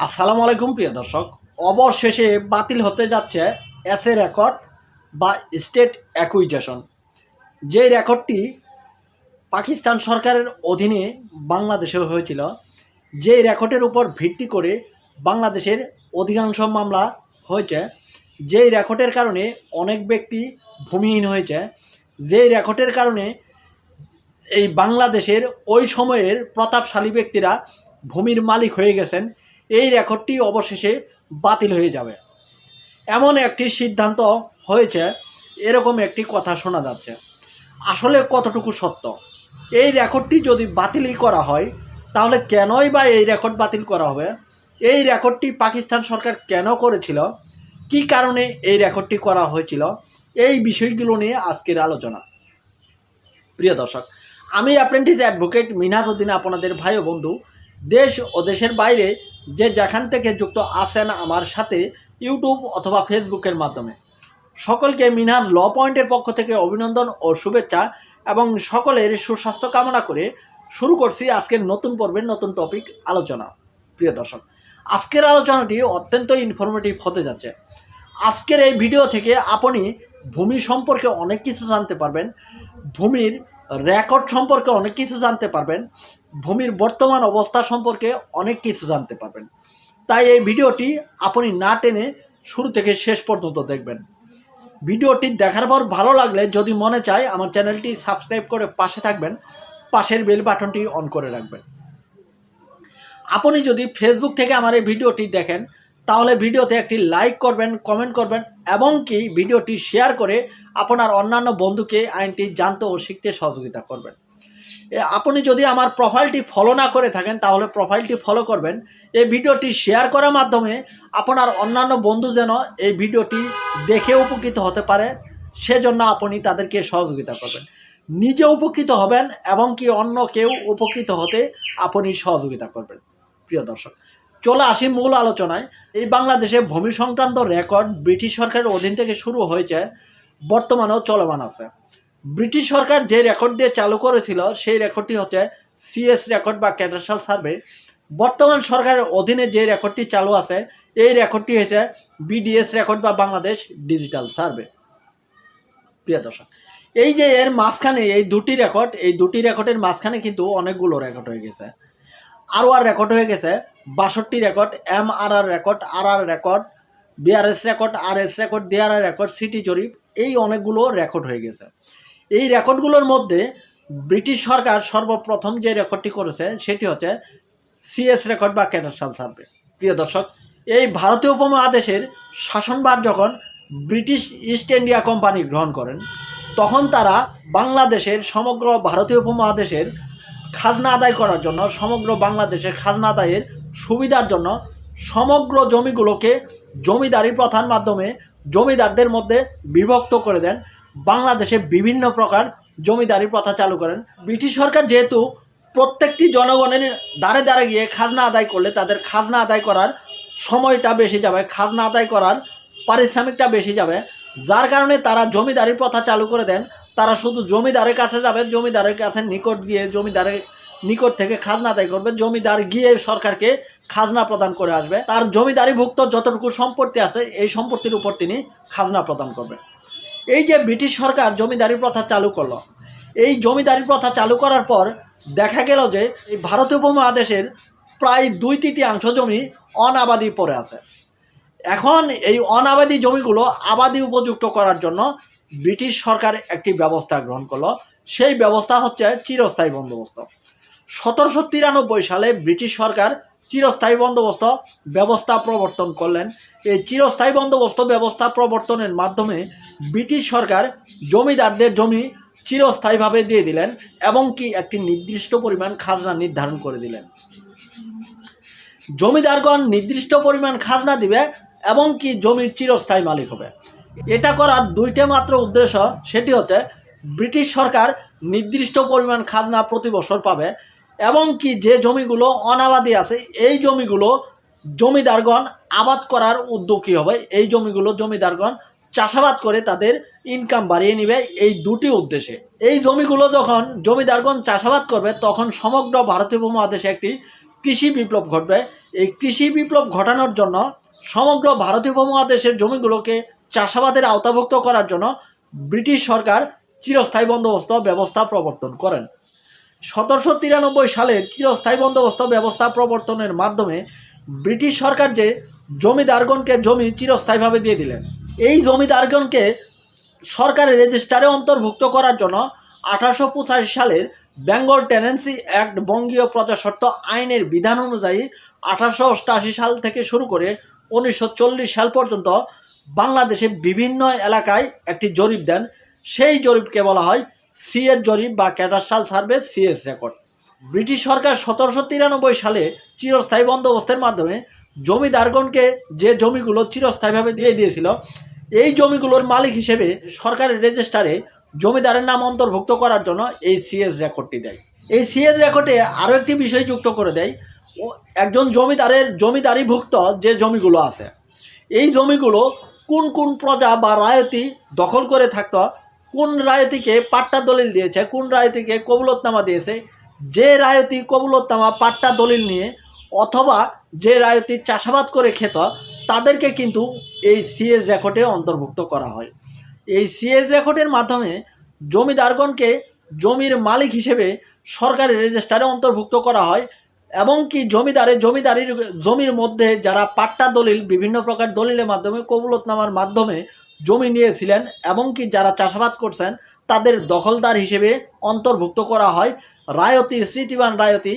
আসসালামু আলাইকুম, প্রিয় দর্শক। অবশেষে বাতিল হতে যাচ্ছে এস এ রেকর্ড বা স্টেট অ্যাকুইজেশন। যে রেকর্ডটি পাকিস্তান সরকারের অধীনে বাংলাদেশে হয়েছিল যে রেকর্ডের উপর ভিত্তি করে বাংলাদেশের অধিকাংশ মামলা হয়েছে, যেই রেকর্ডের কারণে অনেক ব্যক্তি ভূমিহীন হয়েছে, যেই রেকর্ডের কারণে এই বাংলাদেশের ওই সময়ের প্রতাপশালী ব্যক্তিরা ভূমির মালিক হয়ে গেছেন এই রেকর্ডটি অবশেষে বাতিল হয়ে যাবে। এমন একটি সিদ্ধান্ত হয়েছে, এরকম একটি কথা শোনা যাচ্ছে। আসলে কতটুকু সত্য? এই রেকর্ডটি যদি বাতিলই করা হয়, তাহলে কেনই বা এই রেকর্ড বাতিল করা হবে? এই রেকর্ডটি পাকিস্তান সরকার কেন করেছিল? কি কারণে এই রেকর্ডটি করা হয়েছিল? এই বিষয়গুলো নিয়ে আজকের আলোচনা। প্রিয় দর্শক, আমি অ্যাপ্রেন্টিস অ্যাডভোকেট মিনহাজ উদ্দিন আপনাদের ভাই ও বন্ধু দেশ ও দেশের বাইরে যে যেখান থেকে যুক্ত আছেন আমার সাথে ইউটিউব অথবা ফেসবুকের মাধ্যমে। সকলকে মিনহাজ ল পয়েন্টের পক্ষ থেকে অভিনন্দন ও শুভেচ্ছা এবং সকলের সুস্বাস্থ্য কামনা করে শুরু করছি আজকের নতুন পর্বের নতুন টপিক আলোচনা। প্রিয় দর্শক, আজকের আলোচনাটি অত্যন্ত ইনফরমেটিভ হতে যাচ্ছে। আজকের এই ভিডিও থেকে আপনি ভূমি সম্পর্কে অনেক কিছু জানতে পারবেন। ভূমির রেকর্ড সম্পর্কে অনেক কিছু জানতে পারবেন, ভূমির বর্তমান অবস্থা সম্পর্কে অনেক কিছু জানতে পারবেন। তাই এই ভিডিওটি আপনি না টেনে শুরু থেকে শেষ পর্যন্ত দেখবেন। ভিডিওটি দেখার পর ভালো লাগলে যদি মনে চায় আমার চ্যানেলটি সাবস্ক্রাইব করে পাশে থাকবেন, পাশের বেল বাটনটি অন করে রাখবেন। আপনি যদি ফেসবুক থেকে আমার এই ভিডিওটি দেখেন তাহলে ভিডিওতে একটি লাইক করবেন কমেন্ট করবেন, এবং কি ভিডিওটি শেয়ার করে আপনার অন্যান্য বন্ধুকে, আইনটি জানতে ও শিখতে সহযোগিতা করবেন। আপনি যদি আমার প্রোফাইলটি ফলো না করে থাকেন, তাহলে প্রোফাইলটি ফলো করবেন। এই ভিডিওটি শেয়ার করার মাধ্যমে আপনার অন্যান্য বন্ধু যেন এই ভিডিওটি দেখে উপকৃত হতে পারে, সেজন্য আপনি তাদেরকে সহযোগিতা করবেন। নিজে উপকৃত হবেন, এবং কি অন্য কেউ উপকৃত হতে আপনি সহযোগিতা করবেন। প্রিয় দর্শক চলে আসি মূল আলোচনায়। এই বাংলাদেশে ভূমি সংক্রান্ত রেকর্ড ব্রিটিশ সরকারের অধীন থেকে শুরু হয়েছে, বর্তমানেও চলমান আছে। ব্রিটিশ সরকার যে রেকর্ড দিয়ে চালু করেছিল, সেই রেকর্ডটি হচ্ছে সিএস রেকর্ড বা ক্যাটাস্ট্রাল সার্ভে। বর্তমান সরকারের অধীনে যে রেকর্ডটি চালু আছে, এই রেকর্ডটি হয়েছে বিডিএস রেকর্ড বা বাংলাদেশ ডিজিটাল সার্ভে। প্রিয় দর্শক, এই যে এর মাঝখানে এই দুটি রেকর্ড, এই দুটি রেকর্ডের মাঝখানে কিন্তু অনেকগুলো রেকর্ড হয়ে গেছে। আর রেকর্ড হয়ে গেছে, বাষট্টি record M R R record R R record BRS record R S record DRR record city জরিপ, এই অনেকগুলো রেকর্ড হয়ে গেছে। এই রেকর্ডগুলোর মধ্যে ব্রিটিশ সরকার সর্বপ্রথম যে রেকর্ডটি করেছে, সেটি হচ্ছে সিএস রেকর্ড বা ক্যাটাস্ট্রাল সার্ভে প্রিয় দর্শক, এই ভারতীয় উপমহাদেশের শাসনভার যখন ব্রিটিশ ইস্ট ইন্ডিয়া কোম্পানি গ্রহণ করেন, তখন তারা বাংলাদেশের, সমগ্র ভারতীয় উপমহাদেশের খাজনা আদায় করার জন্য সমগ্র বাংলাদেশের খাজনা আদায়ের সুবিধার জন্য সমগ্র জমিগুলোকে জমিদারি প্রথার মাধ্যমে জমিদারদের মধ্যে বিভক্ত করে দেন। বাংলাদেশে বিভিন্ন প্রকার জমিদারি প্রথা চালু করেন। ব্রিটিশ সরকার যেহেতু প্রত্যেকটি জনগণের দ্বারে দ্বারে গিয়ে খাজনা আদায় করলে তাদের খাজনা আদায় করার সময়টা বেশি যাবে, খাজনা আদায় করার পারিশ্রমিকটা বেশি যাবে। যার কারণে তারা জমিদারি প্রথা চালু করে দেন। তারা শুধু জমিদারের কাছে যাবে, জমিদারের কাছে নিকট গিয়ে জমিদারের নিকট থেকে খাজনা আদায় করবে। জমিদার গিয়ে সরকারকে খাজনা প্রদান করে আসবে। তার জমিদারিভুক্ত যতটুকু সম্পত্তি আছে, এই সম্পত্তির উপর তিনি খাজনা প্রদান করবেন এই যে ব্রিটিশ সরকার জমিদারি প্রথা চালু করল, এই জমিদারি প্রথা চালু করার পর দেখা গেল যে, এই ভারতীয় উপমহাদেশের প্রায় দুই তৃতীয়াংশ জমি অনাবাদি পড়ে আছে। এখন এই অনাবাদি জমিগুলো আবাদি উপযুক্ত করার জন্য ব্রিটিশ সরকার একটি ব্যবস্থা গ্রহণ করল। সেই ব্যবস্থা হচ্ছে চিরস্থায়ী বন্দোবস্ত। সতেরোশো তিরানব্বই সালে ব্রিটিশ সরকার চিরস্থায়ী বন্দোবস্ত ব্যবস্থা প্রবর্তন করলেন। এই চিরস্থায়ী বন্দোবস্ত ব্যবস্থা প্রবর্তনের মাধ্যমে ব্রিটিশ সরকার জমিদারদের জমি চিরস্থায়ীভাবে দিয়ে দিলেন এবং কি একটি নির্দিষ্ট পরিমাণ খাজনা নির্ধারণ করে দিলেন। জমিদারগণ নির্দিষ্ট পরিমাণ খাজনা দিবে এবং কি জমির চিরস্থায়ী মালিক হবে। এটা করার দুইটা মাত্র উদ্দেশ্য, সেটি হচ্ছে ব্রিটিশ সরকার নির্দিষ্ট পরিমাণ খাজনা প্রতি বছর পাবে এবং কি যে জমিগুলো অনাবাদি আছে, এই জমিগুলো জমিদারগণ আবাদ করার উদ্যোগী হবে? এই জমিগুলো জমিদারগণ চাষাবাদ করে তাদের ইনকাম বাড়িয়ে নেবে এই দুটি উদ্দেশ্যে। এই জমিগুলো যখন জমিদারগণ চাষাবাদ করবে, তখন সমগ্র ভারতীয় উপমহাদেশে একটি কৃষি বিপ্লব ঘটবে। এই কৃষি বিপ্লব ঘটানোর জন্য সমগ্র ভারতীয় উপমহাদেশের জমিগুলোকে চাষাবাদের আওতাভুক্ত করার জন্য ব্রিটিশ সরকার চিরস্থায়ী বন্দোবস্ত ব্যবস্থা প্রবর্তন করেন। সতেরোশো তিরানব্বই সালে চিরস্থায়ী বন্দোবস্ত ব্যবস্থা প্রবর্তনের মাধ্যমে ব্রিটিশ সরকার যে জমিদারগণকে জমি চিরস্থায়ীভাবে দিয়ে দিলেন, এই জমিদারগণকে সরকারের রেজিস্টারে অন্তর্ভুক্ত করার জন্য আঠারোশো পঁচাশি সালের বেঙ্গল টেনেন্সি অ্যাক্ট বঙ্গীয় প্রজাস্বত্ব আইনের বিধান অনুযায়ী আঠারোশো সাল থেকে শুরু করে উনিশশো চল্লিশ সাল পর্যন্ত বাংলাদেশে বিভিন্ন এলাকায় একটি জরিপ দেন। সেই জরিপকে বলা হয় সিএস জরিপ বা cadastral survey CS record. British সরকার সতেরোশো তিরানব্বই সালে চিরস্থায়ী বন্দোবস্তের মাধ্যমে জমিদারগণকে যে জমিগুলো চিরস্থায়ীভাবে দিয়ে দিয়েছিল, এই জমিগুলোর মালিক হিসেবে সরকারের রেজিস্টারে জমিদারের নাম অন্তর্ভুক্ত করার জন্য এই সিএস রেকর্ডটি দেয়। এই সিএস রেকর্ডে আরও একটি বিষয় যুক্ত করে দেয় একজন জমিদারের জমিদারিভুক্ত যে জমিগুলো আছে, এই জমিগুলো কোন কোন প্রজা বা রায়তি দখল করে থাকত, কোন রায়তিকে পাট্টা দলিল দিয়েছে, কোন রায়তিকে কবুলতনামা দিয়েছে, যে রায়তি কবুলতনামা, পাট্টা দলিল নিয়ে অথবা যে রায়তি চাষাবাদ করে খেত, তাদেরকে কিন্তু এই সিএস রেকর্ডে অন্তর্ভুক্ত করা হয়। এই সিএস রেকর্ডের মাধ্যমে জমিদারগণকে জমির মালিক হিসেবে সরকারি রেজিস্টারে অন্তর্ভুক্ত করা হয়। এবং কি জমিদারে জমিদারির জমির মধ্যে যারা পাট্টা দলিল, বিভিন্ন প্রকার দলিলের মাধ্যমে কবুলতনামার মাধ্যমে জমি নিয়েছিলেন এবং কি যারা চাষাবাদ করছেন, তাদের দখলদার হিসেবে অন্তর্ভুক্ত করা হয়। রায়তি, স্মৃতিবান রায়তি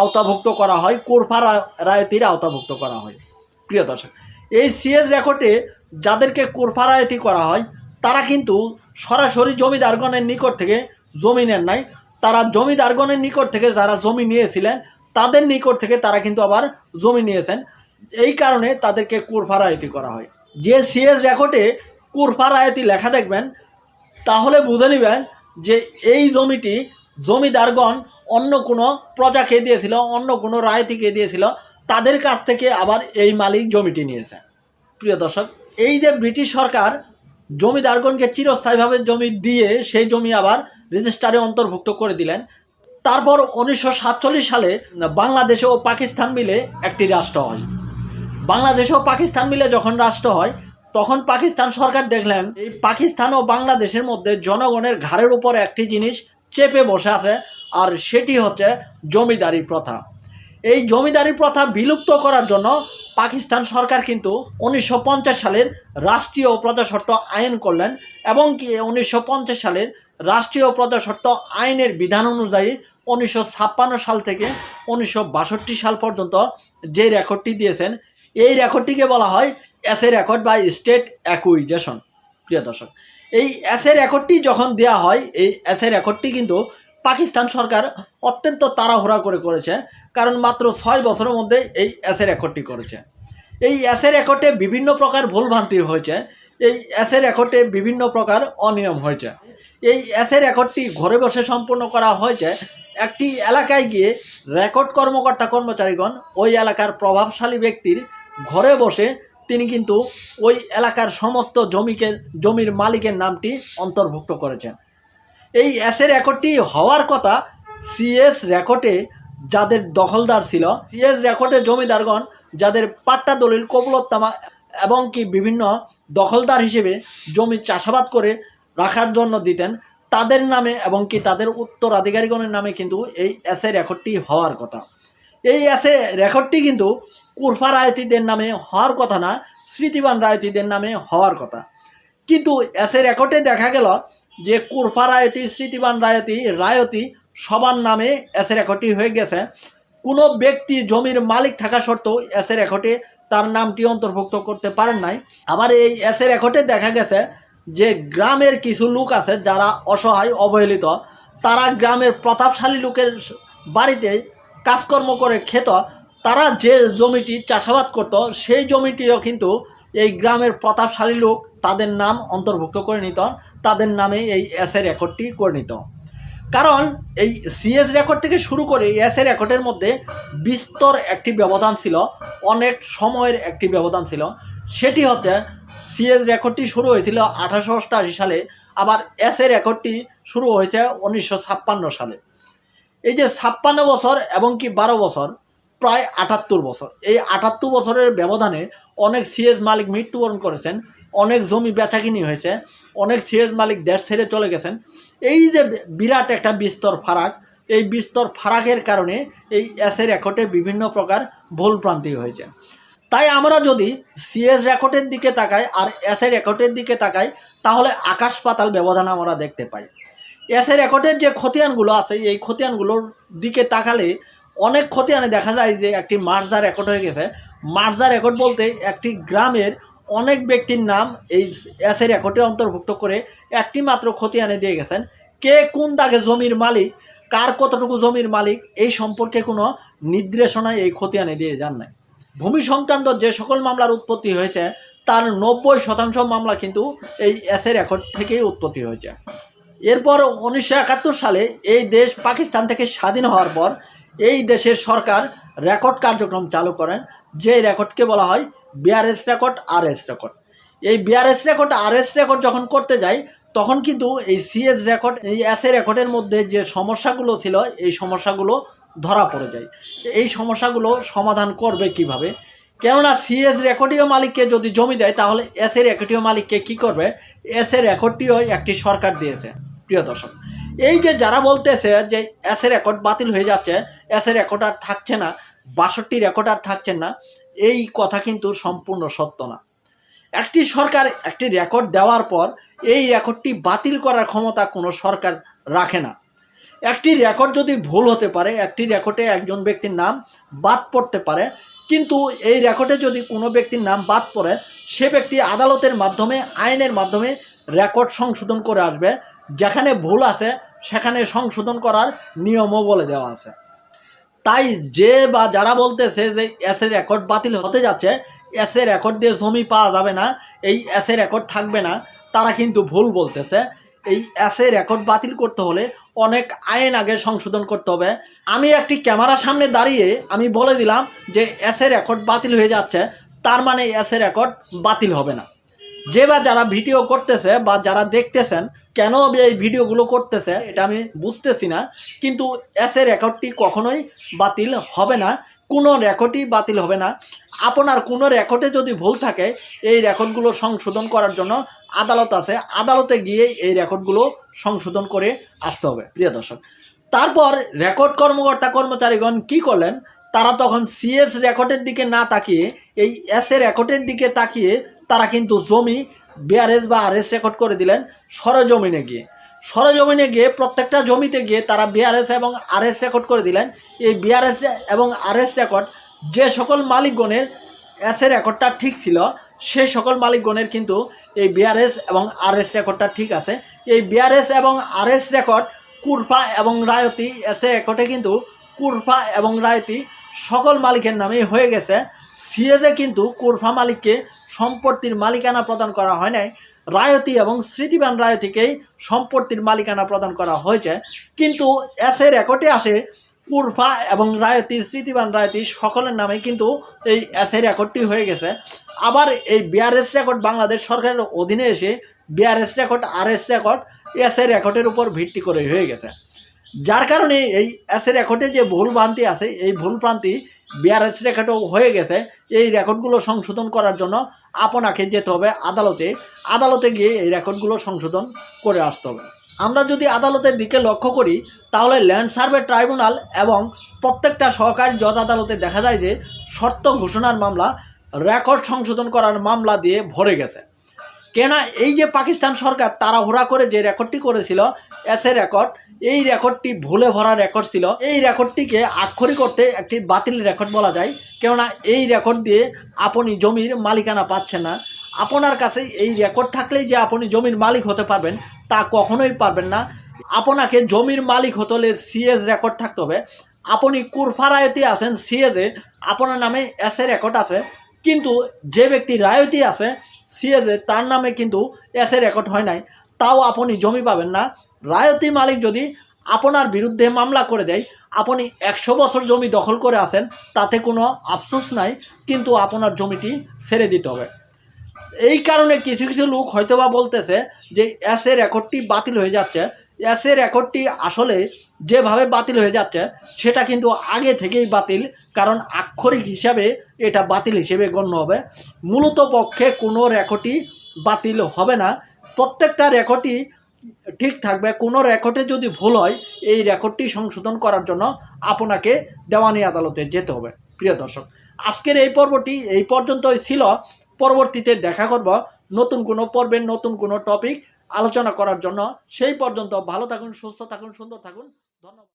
আওতাভুক্ত করা হয়, কোরফা রায়তির আওতাভুক্ত করা হয়। প্রিয় দর্শক, এই সিএস রেকর্ডে যাদেরকে কোরফা রায়তি করা হয়, তারা কিন্তু সরাসরি জমিদারগণের নিকট থেকে জমি নেন নাই। তারা জমিদারগণের নিকট থেকে যারা জমি নিয়েছিলেন তাদের নিকট থেকে তারা কিন্তু আবার জমি নিয়েছেন। এই কারণে তাদেরকে কুরফা রায়তি করা হয়। যে সিএস রেকর্ডে কুরফা রায়তি লেখা দেখবেন, তাহলে বুঝে নেবেন যে এই জমিটি জমিদারগণ অন্য কোনো প্রজাকে দিয়েছিল, অন্য কোনো রায়তি রায়তিকে দিয়েছিল, তাদের কাছ থেকে আবার এই মালিক জমিটি নিয়েছে। প্রিয় দর্শক, এই যে ব্রিটিশ সরকার জমিদারগণকে চিরস্থায়ীভাবে জমি দিয়ে সেই জমি আবার রেজিস্টারে অন্তর্ভুক্ত করে দিলেন তারপর উনিশশো সাতচল্লিশ সালে বাংলাদেশ ও পাকিস্তান মিলে একটি রাষ্ট্র হয়। বাংলাদেশ ও পাকিস্তান মিলে যখন রাষ্ট্র হয়, তখন পাকিস্তান সরকার দেখলেন এই পাকিস্তান ও বাংলাদেশের মধ্যে জনগণের ঘাড়ের উপর একটি জিনিস চেপে বসে আছে, আর সেটি হচ্ছে জমিদারি প্রথা। এই জমিদারি প্রথা বিলুপ্ত করার জন্য পাকিস্তান সরকার কিন্তু উনিশশো পঞ্চাশ সালের রাষ্ট্রীয় প্রজাস্বত্ব আইন করলেন এবং কি উনিশশো পঞ্চাশ সালের রাষ্ট্রীয় প্রজাস্বত্ব আইনের বিধান অনুযায়ী উনিশশো ছাপ্পান্ন সাল থেকে উনিশশো বাষট্টি সাল পর্যন্ত যে রেকর্ডটি দিয়েছেন, এই রেকর্ডটিকে বলা হয় এসে রেকর্ড বা স্টেট অ্যাকুইজেশন। প্রিয় দর্শক, এই এসে রেকর্ডটি যখন দেয়া হয়, এই এসে রেকর্ডটি কিন্তু পাকিস্তান সরকার অত্যন্ত তাড়াহুড়া করে করেছে, কারণ মাত্র ছয় বছরের মধ্যে এই এসে রেকর্ডটি করেছে। এই এসে রেকর্ডে বিভিন্ন প্রকার ভুলভ্রান্তি হয়েছে, এই এসে রেকর্ডে বিভিন্ন প্রকার অনিয়ম হয়েছে। এই এসে রেকর্ডটি ঘরে বসে সম্পূর্ণ করা হয়েছে একটি এলাকায় গিয়ে রেকর্ড কর্মকর্তা কর্মচারীগণ ওই এলাকার প্রভাবশালী ব্যক্তির ঘরে বসে, তিনি কিন্তু ওই এলাকার সমস্ত জমিকে, জমির মালিকের নামটি অন্তর্ভুক্ত করেছেন। এই এসে রেকর্ডটি হওয়ার কথা সিএস রেকর্ডে যাদের দখলদার ছিল, সিএস রেকর্ডে জমিদারগণ যাদের পাট্টা দলিল কবুলত্তামা এবং কি বিভিন্ন দখলদার হিসেবে জমি চাষাবাদ করে রাখার জন্য দিতেন, তাদের নামে এবং কি তাদের উত্তরাধিকারীগণের নামে কিন্তু এই এসে রেকর্ডটি হওয়ার কথা। এই এসে রেকর্ডটি কিন্তু কুরফা রায়তিদের নামে হওয়ার কথা না, স্মৃতিবান রায়তীদের নামে হওয়ার কথা। কিন্তু এসে রেকর্ডে দেখা গেল যে কুরফা রায়তি, স্মৃতিবান রায়তি রায়তি সবার নামে এসে রেকর্ডটি হয়ে গেছে। কোনো ব্যক্তি জমির মালিক থাকা সত্ত্বেও এসে রেকর্ডে তার নামটি অন্তর্ভুক্ত করতে পারেন নাই। আবার এই এসে রেকর্ডে দেখা গেছে যে গ্রামের কিছু লোক আছে যারা অসহায়, অবহেলিত। তারা গ্রামের প্রতাপশালী লোকের বাড়িতে কাজকর্ম করে খেত। তারা যে জমিটি চাষাবাদ করত, সেই জমিটিও কিন্তু এই গ্রামের প্রতাপশালী লোক তাদের নাম অন্তর্ভুক্ত করে নিত, তাদের নামে এই এসএ রেকর্ডটি করে নিত। কারণ এই সিএস রেকর্ড থেকে শুরু করে এসএ রেকর্ডের মধ্যে বিস্তর একটি ব্যবধান ছিল, অনেক সময়ের একটি ব্যবধান ছিল। সেটি হচ্ছে সিএস রেকর্ডটি শুরু হয়েছিল আঠারোশো অষ্টাশি সালে, আবার এসএ রেকর্ডটি শুরু হয়েছে উনিশশো ছাপ্পান্ন সালে। এই যে ছাপ্পান্ন বছর এবং কি বারো বছর প্রায় আটাত্তর বছর। এই আটাত্তর বছরের ব্যবধানে অনেক সিএস মালিক মৃত্যুবরণ করেছেন, অনেক জমি বেচাকিনি হয়েছে, অনেক সিএস মালিক দেশ ছেড়ে চলে গেছেন। এই যে বিরাট একটা বিস্তর ফারাক, এই বিস্তর ফারাকের কারণে এই এসের রেকর্ডে বিভিন্ন প্রকার ভুল প্রান্তি হয়েছে। তাই আমরা যদি সিএস রেকর্ডের দিকে তাকাই আর এসের রেকর্ডের দিকে তাকাই, তাহলে আকাশ পাতাল ব্যবধান আমরা দেখতে পাই। এসের রেকর্ডের যে খতিয়ানগুলো আছে, এই খতিয়ানগুলোর দিকে তাকালে অনেক খতিয়ানে দেখা যায় যে একটি মার্জার রেকর্ড হয়ে গেছে। মার্জার রেকর্ড বলতে একটি গ্রামের অনেক ব্যক্তির নাম এই এসের রেকর্ডে অন্তর্ভুক্ত করে একটি মাত্র খতিয়ানে দিয়ে গেছেন। কে কোন দাগে জমির মালিক, কার কতটুকু জমির মালিক, এই সম্পর্কে কোনো নির্দেশনা এই খতিয়ানে দিয়ে যান নাই। ভূমি সংক্রান্ত যে সকল মামলার উৎপত্তি হয়েছে, তার নব্বই শতাংশ মামলা কিন্তু এই এসের রেকর্ড থেকেই উৎপত্তি হয়েছে। এরপর উনিশশো একাত্তর সালে এই দেশ পাকিস্তান থেকে স্বাধীন হওয়ার পর এই দেশের সরকার রেকর্ড কার্যক্রম চালু করেন যে রেকর্ডকে বলা হয় BRS record R S record. এই BRS record R S record যখন করতে যাই তখন কিন্তু এই সিএস রেকর্ড, এই এস এ রেকর্ডের মধ্যে যে সমস্যাগুলো ছিল, এই সমস্যাগুলো ধরা পড়ে যায়। এই সমস্যাগুলো সমাধান করবে কীভাবে? কেননা সিএস রেকর্ডীয় মালিককে যদি জমি দেয়, তাহলে এস এর রেকর্ডীয় মালিককে কি করবে? এস এর রেকর্ডটিও একটি সরকার দিয়েছে। প্রিয় দর্শক এই যে যারা বলতেছে যে এস এর রেকর্ড বাতিল হয়ে যাচ্ছে এস এর রেকর্ড আর থাকছে না, বাষট্টি রেকর্ড আর থাকছে না, এই কথা কিন্তু সম্পূর্ণ সত্য না। একটি সরকার একটি রেকর্ড দেওয়ার পর এই রেকর্ডটি বাতিল করার ক্ষমতা কোনো সরকার রাখে না। একটি রেকর্ড যদি ভুল হতে পারে, একটি রেকর্ডে একজন ব্যক্তির নাম বাদ পড়তে পারে, কিন্তু এই রেকর্ডে যদি কোনো ব্যক্তির নাম বাদ পড়ে, সে ব্যক্তি আদালতের মাধ্যমে, আইনের মাধ্যমে রেকর্ড সংশোধন করে আসবে। যেখানে ভুল আছে, সেখানে সংশোধন করার নিয়মও বলে দেওয়া আছে। তাই যে বা যারা বলতেছে যে এস রেকর্ড বাতিল হতে যাচ্ছে এস রেকর্ড দিয়ে জমি পাওয়া যাবে না, এই এস রেকর্ড থাকবে না, তারা কিন্তু ভুল বলতেছে। এই এস রেকর্ড বাতিল করতে হলে অনেক আইন আগে সংশোধন করতে হবে। আমি একটি ক্যামেরার সামনে দাঁড়িয়ে আমি বলে দিলাম যে এস রেকর্ড বাতিল হয়ে যাচ্ছে, তার মানে এস রেকর্ড বাতিল হবে না। যে বা যারা ভিডিও করতেছে বা যারা দেখতেছেন, কেন এই ভিডিওগুলো করতেছে, এটা আমি বুঝতেছি না। কিন্তু এস এর রেকর্ডটি কখনোই বাতিল হবে না, কোনো রেকর্ডই বাতিল হবে না। আপনার কোনো রেকর্ডে যদি ভুল থাকে, এই রেকর্ডগুলো সংশোধন করার জন্য আদালত আছে, আদালতে গিয়ে এই রেকর্ডগুলো সংশোধন করে আসতে হবে, প্রিয় দর্শক। তারপর রেকর্ড কর্মকর্তা কর্মচারীগণ কি করলেন? তারা তখন সিএস রেকর্ডের দিকে না তাকিয়ে, এই এস এর রেকর্ডের দিকে তাকিয়ে তারা কিন্তু জমি বিআরএস বা আরএস রেকর্ড করে দিলেন সরজমিনে গিয়ে সরজমিনে গিয়ে প্রত্যেকটা জমিতে গিয়ে তারা বিআরএস এবং আরএস রেকর্ড করে দিলেন এই বিআরএস এবং আরএস রেকর্ড যে সকল মালিকগণের এস রেকর্ডটা ঠিক ছিল সেই সকল মালিকগণের কিন্তু এই বিআরএস এবং আরএস রেকর্ডটা ঠিক আছে এই বিআরএস এবং আরএস রেকর্ড কুরফা এবং রায়তি এস রেকর্ডে কিন্তু কুরফা এবং রায়তি সকল মালিকের নামেই হয়ে গেছে সিএজে কিন্তু কুরফা মালিককে সম্পত্তির মালিকানা প্রদান করা হয় নাই। রায়তি এবং স্মৃতিবান রায়তিকেই সম্পত্তির মালিকানা প্রদান করা হয়েছে। কিন্তু এস রেকর্ডে আসে কুরফা এবং রায়তি, স্মৃতিবান রায়তি সকলের নামে কিন্তু এই এস রেকর্ডটি হয়ে গেছে। আবার এই বিআরএস রেকর্ড বাংলাদেশ সরকারের অধীনে এসে BRS record R S record S রেকর্ডের উপর ভিত্তি করে হয়ে গেছে। যার কারণে এই এস রেকর্ডে যে ভুল ভ্রান্তি আছে, এই ভুল ভ্রান্তি বিআরএস রেকর্ডও হয়ে গেছে। এই রেকর্ডগুলো সংশোধন করার জন্য আপনাকে যেতে হবে আদালতে। আদালতে গিয়ে এই রেকর্ডগুলো সংশোধন করে আসতে হবে। আমরা যদি আদালতের দিকে লক্ষ্য করি, তাহলে ল্যান্ড সার্ভে ট্রাইব্যুনাল এবং প্রত্যেকটা সহকারী জজ আদালতে দেখা যায় যে শর্ত ঘোষণার মামলা, রেকর্ড সংশোধন করার মামলা দিয়ে ভরে গেছে। কেনা এই যে পাকিস্তান সরকার তাড়াহুড়া করে যে রেকর্ডটি করেছিল এস এ রেকর্ড এই রেকর্ডটি ভুলে ভরা রেকর্ড ছিল। এই রেকর্ডটিকে আক্ষরিক করতে একটি বাতিল রেকর্ড বলা যায়। কেননা এই রেকর্ড দিয়ে আপনি জমির মালিকানা পাচ্ছেন না। আপনার কাছে এই রেকর্ড থাকলেই যে আপনি জমির মালিক হতে পারবেন, তা কখনোই পারবেন না। আপনাকে জমির মালিক হতে হলে সিএস রেকর্ড থাকতে হবে। আপনি কুরফারায়তি আছেন সিএজে আপনার নামে এস এ রেকর্ড আছে। কিন্তু যে ব্যক্তি রায়তি আছে সিএজে তার নামে কিন্তু এস রেকর্ড হয় নাই, তাও আপনি জমি পাবেন না। রায়তি মালিক যদি আপনার বিরুদ্ধে মামলা করে দেয়, আপনি একশো বছর জমি দখল করে আসেন তাতে কোনো আফসোস নাই, কিন্তু আপনার জমিটি ছেড়ে দিতে হবে। এই কারণে কিছু কিছু লোক হয়তোবা বলতেছে যে এস রেকর্ডটি বাতিল হয়ে যাচ্ছে। এস রেকর্ডটি আসলে যেভাবে বাতিল হয়ে যাচ্ছে, সেটা কিন্তু আগে থেকেই বাতিল, কারণ আক্ষরিক হিসাবে এটা বাতিল হিসেবে গণ্য হবে। মূলত পক্ষে কোনো রেকর্ডই বাতিল হবে না। প্রত্যেকটা রেকর্ডই ঠিক থাকবে। কোনো রেকর্ডে যদি ভুল হয়, এই রেকর্ডটি সংশোধন করার জন্য আপনাকে দেওয়ানি আদালতে যেতে হবে, প্রিয় দর্শক। আজকের এই পর্বটি এই পর্যন্তই ছিল। পরবর্তীতে দেখা করব নতুন কোনো পর্বের নতুন কোনো টপিক আলোচনা করার জন্য। সেই পর্যন্ত ভালো থাকুন, সুস্থ থাকুন, সুন্দর থাকুন। ধন্যবাদ